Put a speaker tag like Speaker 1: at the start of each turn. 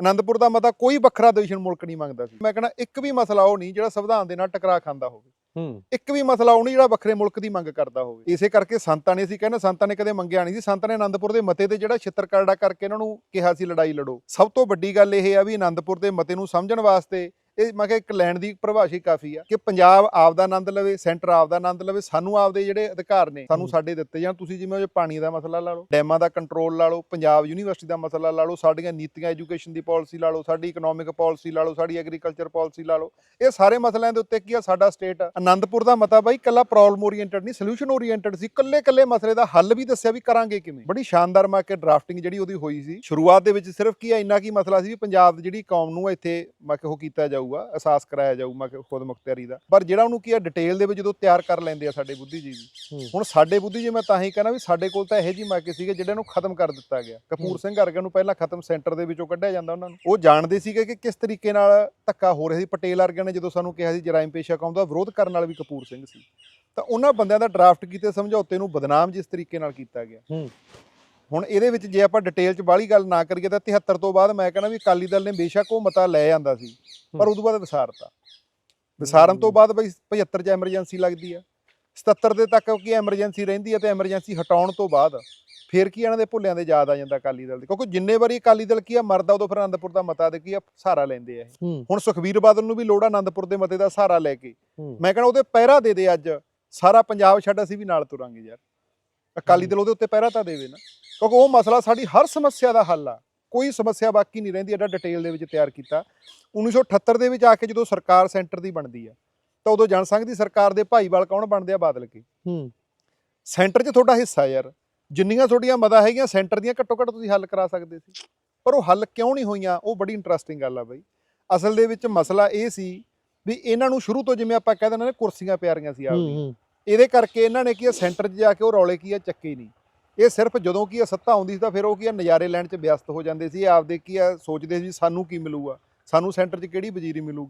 Speaker 1: ਆਨੰਦਪੁਰ ਦਾ ਮਤਾ ਕੋਈ ਵੱਖਰਾ ਦੇਸ਼ਨ ਮੁਲਕ ਨਹੀਂ ਮੰਗਦਾ ਸੀ। ਮੈਂ ਕਹਿੰਦਾ ਇੱਕ ਵੀ ਮਸਲਾ ਉਹ ਨਹੀਂ ਜਿਹੜਾ ਸੰਵਿਧਾਨ ਦੇ ਨਾਲ ਟਕਰਾ ਖਾਂਦਾ ਹੋਵੇ।
Speaker 2: ਹੂੰ।
Speaker 1: ਇੱਕ ਵੀ ਮਸਲਾ ਉਹ ਨਹੀਂ ਜਿਹੜਾ ਵੱਖਰੇ ਮੁਲਕ ਦੀ ਮੰਗ ਕਰਦਾ ਹੋਵੇ। ਇਸੇ ਕਰਕੇ ਸੰਤਾਂ ਨੇ ਅਸੀਂ ਕਹਿੰਦੇ ਸੰਤਾਂ ਨੇ ਕਦੇ ਮੰਗਿਆ ਨਹੀਂ ਸੀ। ਸੰਤਾਂ ਨੇ ਆਨੰਦਪੁਰ ਦੇ ਮਤੇ ਤੇ ਜਿਹੜਾ ਛਿੱਤਰ ਕਰੜਾ ਕਰਕੇ ਇਹਨਾਂ ਨੂੰ ਕਿਹਾ ਸੀ ਲੜਾਈ ਲੜੋ। ਸਭ ਤੋਂ ਵੱਡੀ ਗੱਲ ਇਹ ਆ ਵੀ ਆਨੰਦਪੁਰ ਦੇ ਮਤੇ ਨੂੰ ਸਮਝਣ ਵਾਸਤੇ ਇਹ ਮੈਂ ਕਿਹਾ ਇੱਕ ਲੈਣ ਦੀ ਪਰਿਭਾਸ਼ਾ ਕਾਫੀ ਆ ਕਿ ਪੰਜਾਬ ਆਪ ਦਾ ਆਨੰਦ ਲਵੇ ਸੈਂਟਰ ਆਪ ਦਾ ਆਨੰਦ ਲਵੇ ਸਾਨੂੰ ਆਪਦੇ ਜਿਹੜੇ ਅਧਿਕਾਰ ਨੇ ਸਾਨੂੰ। ਸਾਡੇ ਦਿੱਤੇ ਜਾਣ। ਤੁਸੀਂ ਜਿਵੇਂ ਉਹ ਪਾਣੀ ਦਾ ਮਸਲਾ ਲਾ ਲਓ ਡੈਮਾਂ ਦਾ ਕੰਟਰੋਲ ਲਾ ਲਓ ਪੰਜਾਬ ਯੂਨੀਵਰਸਿਟੀ ਦਾ ਮਸਲਾ ਲਾ ਲਓ ਸਾਡੀਆਂ ਨੀਤੀਆਂ ਐਜੂਕੇਸ਼ਨ ਦੀ ਪਾਲਿਸੀ ਲਾ ਲਓ ਸਾਡੀ ਇਕਨੋਮਿਕ ਪਾਲਿਸੀ ਲਾ ਲਓ ਸਾਡੀ ਐਗਰੀਕਲਚਰ ਪਾਲਿਸੀ ਲਾ ਲਓ ਇਹ ਸਾਰੇ ਮਸਲਿਆਂ ਦੇ ਉੱਤੇ ਕੀ ਆ? ਸਾਡਾ ਸਟੇਟ ਆਨੰਦਪੁਰ ਦਾ ਮਤਾ ਬਾਈ ਕੱਲਾ ਪ੍ਰੋਬਲਮ ਓਰੀਐਂਟਡ ਨਹੀਂ ਸੋਲੂਸ਼ਨ ਓਰੀਐਂਟਡ ਸੀ। ਕੱਲੇ ਕੱਲੇ ਮਸਲੇ ਦਾ ਹੱਲ ਵੀ ਦੱਸਿਆ ਵੀ ਕਰਾਂਗੇ ਕਿਵੇਂ? ਬੜੀ ਸ਼ਾਨਦਾਰ ਮਾ ਕੇ ਡਰਾਫਟਿੰਗ ਜਿਹੜੀ ਉਹਦੀ ਹੋਈ ਸੀ। ਸ਼ੁਰੂਆਤ ਦੇ ਵਿੱਚ ਸਿਰਫ ਕੀ ਆ ਇੰਨਾ ਕੀ ਮਸਲਾ ਸੀ ਵੀ ਪੰਜਾਬ ਦੀ ਜਿਹੜੀ ਕੌਮ ਨੂੰ ਇੱਥੇ ਮੈਂ ਕਿ ਉਹ ਕੀਤਾ ਜਾਊਗਾ ਅਹਿਸਾਸ ਕਰਾਇਆ ਜਾਊ ਮੈਂ ਖੁਦ ਮੁਖਤਿਆਰੀ ਦਾ। ਪਰ ਜਿਹੜਾ ਉਹਨੂੰ ਕੀ ਆ ਡਿਟੇਲ ਦੇ ਵਿੱਚ ਜਦੋਂ ਤਿਆਰ ਕਰ ਲੈਂਦੇ ਆ ਸਾਡੇ ਬੁੱਧੀਜੀਵੀ। ਹੁਣ ਸਾਡੇ ਬੁੱਧੀਜੀਵੀ ਮੈਂ ਤਾਂ ਹੀ ਕਹਿੰਦਾ ਵੀ ਸਾਡੇ ਕੋਲ ਤਾਂ ਇਹੋ ਜਿਹੀ ਮਾਕੇ ਸੀਗੇ ਜਿਹੜੇ ਨੂੰ ਖਤਮ ਕਰ ਦਿੱਤਾ ਗਿਆ। ਕਪੂਰ। ਸਿੰਘ ਵਰਗਿਆਂ ਨੂੰ ਪਹਿਲਾਂ ਖਤਮ ਸੈਂਟਰ ਦੇ ਵਿੱਚੋਂ ਕੱਢਿਆ ਜਾਂਦਾ ਉਹਨਾਂ ਨੂੰ। ਉਹ ਜਾਣਦੇ ਸੀਗੇ ਕਿ ਕਿਸ ਤਰੀਕੇ ਨਾਲ ਧੱਕਾ ਹੋ ਰਿਹਾ ਸੀ। ਪਟੇਲ ਵਰਗਿਆਂ ਨੇ ਜਦੋਂ ਸਾਨੂੰ ਕਿਹਾ ਸੀ ਜਰਾਇਮ ਪੇਸ਼ਾ ਕੌਮ ਦਾ ਵਿਰੋਧ ਕਰਨ ਵਾਲਾ ਵੀ ਕਪੂਰ ਸਿੰਘ ਸੀ। ਤਾਂ ਉਹਨਾਂ ਬੰਦਿਆਂ ਦਾ ਡਰਾਫਟ ਕੀਤੇ ਸਮਝੌਤੇ ਨੂੰ ਬਦਨਾਮ ਜਿਸ ਤਰੀਕੇ ਨਾਲ ਕੀਤਾ ਗਿਆ।
Speaker 2: ਹੂੰ।
Speaker 1: ਹੁਣ ਇਹਦੇ ਵਿੱਚ ਜੇ ਆਪਾਂ ਡਿਟੇਲ 'ਚ ਬਾਹਲੀ ਗੱਲ ਨਾ ਕਰੀਏ ਤਾਂ 73 ਤੋਂ ਬਾਅਦ ਮੈਂ ਕਹਿੰਦਾ ਵੀ ਅਕਾਲੀ ਦਲ ਨੇ ਬੇਸ਼ੱਕ ਉਹ ਮਤਾ ਲੈ ਜਾਂਦਾ ਸੀ ਪਰ। ਉਦੋਂ ਬਾਅਦ ਵਿਸਾਰਤਾ। ਵਿਸਾਰਨ ਤੋਂ। ਬਾਅਦ ਬਈ 75 'ਚ ਐਮਰਜੈਂਸੀ ਲੱਗਦੀ ਆ। 77 ਦੇ ਤੱਕ ਕੀ ਐਮਰਜੈਂਸੀ ਰਹਿੰਦੀ ਆ ਤੇ ਐਮਰਜੈਂਸੀ ਹਟਾਉਣ ਤੋਂ ਬਾਅਦ ਫਿਰ ਕੀ ਇਹਨਾਂ ਦੇ ਭੁੱਲਿਆਂ ਦੇ ਯਾਦ ਆ ਜਾਂਦਾ ਅਕਾਲੀ ਦਲ ਦੇ। ਕਿਉਂਕਿ ਜਿੰਨੇ ਵਾਰੀ ਅਕਾਲੀ ਦਲ ਕੀ ਆ ਮਰਦਾ ਉਦੋਂ ਫਿਰ ਆਨੰਦਪੁਰ ਦਾ ਮਤਾ ਦੇ ਕੀ ਆ ਸਹਾਰਾ ਲੈਂਦੇ ਆ ਇਹ। ਹੁਣ ਸੁਖਵੀਰ ਬਾਦਲ ਨੂੰ ਵੀ ਲੋੜ ਆ ਆਨੰਦਪੁਰ ਦੇ ਮਤੇ ਦਾ ਸਹਾਰਾ ਲੈ ਕੇ। ਮੈਂ ਕਹਿੰਦਾ ਉਹਦੇ ਪਹਿਰਾ ਦੇ ਦੇ ਅੱਜ। ਸਾਰਾ ਪੰਜਾਬ ਛੱਡ ਅਸੀਂ ਵੀ ਨਾਲ ਤੁਰਾਂਗੇ ਯਾਰ। ਅਕਾਲੀ ਦਲ ਉਹਦੇ ਉੱਤੇ ਪਹਿਰਾ ਤਾਂ ਦੇਵੇ ਨਾ। ਕਿਉਂਕਿ ਉਹ ਮਸਲਾ ਸਾਡੀ ਹਰ ਸਮੱਸਿਆ ਦਾ ਹੱਲ ਆ। ਕੋਈ ਸਮੱਸਿਆ ਬਾਕੀ ਨਹੀਂ ਰਹਿੰਦੀ ਐਡਾ ਡਿਟੇਲ ਦੇ ਵਿੱਚ ਤਿਆਰ ਕੀਤਾ। 1978 ਦੇ ਵਿੱਚ ਆ ਕੇ ਜਦੋਂ ਸਰਕਾਰ ਸੈਂਟਰ ਦੀ ਬਣਦੀ ਆ ਤਾਂ ਉਦੋਂ ਜਨਸੰਘ ਦੀ ਸਰਕਾਰ ਦੇ ਭਾਈਵਾਲ ਕੌਣ ਬਣਦੇ ਆ ਬਾਦਲ ਕੇ?
Speaker 2: ਹੂੰ।
Speaker 1: ਸੈਂਟਰ 'ਚ ਤੁਹਾਡਾ ਹਿੱਸਾ ਯਾਰ। ਜਿੰਨੀਆਂ ਤੁਹਾਡੀਆਂ ਮਦਾਂ ਹੈਗੀਆਂ ਸੈਂਟਰ ਦੀਆਂ ਘੱਟੋ ਘੱਟ ਤੁਸੀਂ ਹੱਲ ਕਰਾ ਸਕਦੇ ਸੀ। ਪਰ ਉਹ ਹੱਲ ਕਿਉਂ ਨਹੀਂ ਹੋਈਆਂ? ਉਹ ਬੜੀ ਇੰਟਰਸਟਿੰਗ ਗੱਲ ਆ ਬਈ। ਅਸਲ ਦੇ ਵਿੱਚ ਮਸਲਾ ਇਹ ਸੀ ਵੀ ਇਹਨਾਂ ਨੂੰ ਸ਼ੁਰੂ ਤੋਂ ਜਿਵੇਂ ਆਪਾਂ ਕਹਿ ਦਿੰਦੇ ਨੇ ਕੁਰਸੀਆਂ ਪਿਆਰੀਆਂ ਸੀ ਆਪਦੀਆਂ। ਇਹਦੇ ਕਰਕੇ ਇਹਨਾਂ ਨੇ ਕੀ ਆ, ਸੈਂਟਰ 'ਚ ਜਾ ਕੇ ਉਹ ਰੌਲੇ ਕੀ ਆ, ਚੱਕੇ ਨਹੀਂ। ਇਹ ਸਿਰਫ ਜਦੋਂ ਕੀ ਆ, ਸੱਤਾ ਆਉਂਦੀ ਸੀ ਤਾਂ ਫਿਰ ਉਹ ਕੀ ਆ, ਨਜ਼ਾਰੇ ਲੈਣ 'ਚ ਵਿਅਸਤ ਹੋ ਜਾਂਦੇ ਸੀ। ਆਪਦੇ ਕੀ ਆ, ਸੋਚਦੇ ਸੀ ਸਾਨੂੰ ਕੀ ਮਿਲੂਗਾ? ਸਾਨੂੰ ਸੈਂਟਰ 'ਚ ਕਿਹੜੀ ਵਜ਼ੀਰੀ ਮਿਲੂਗੀ?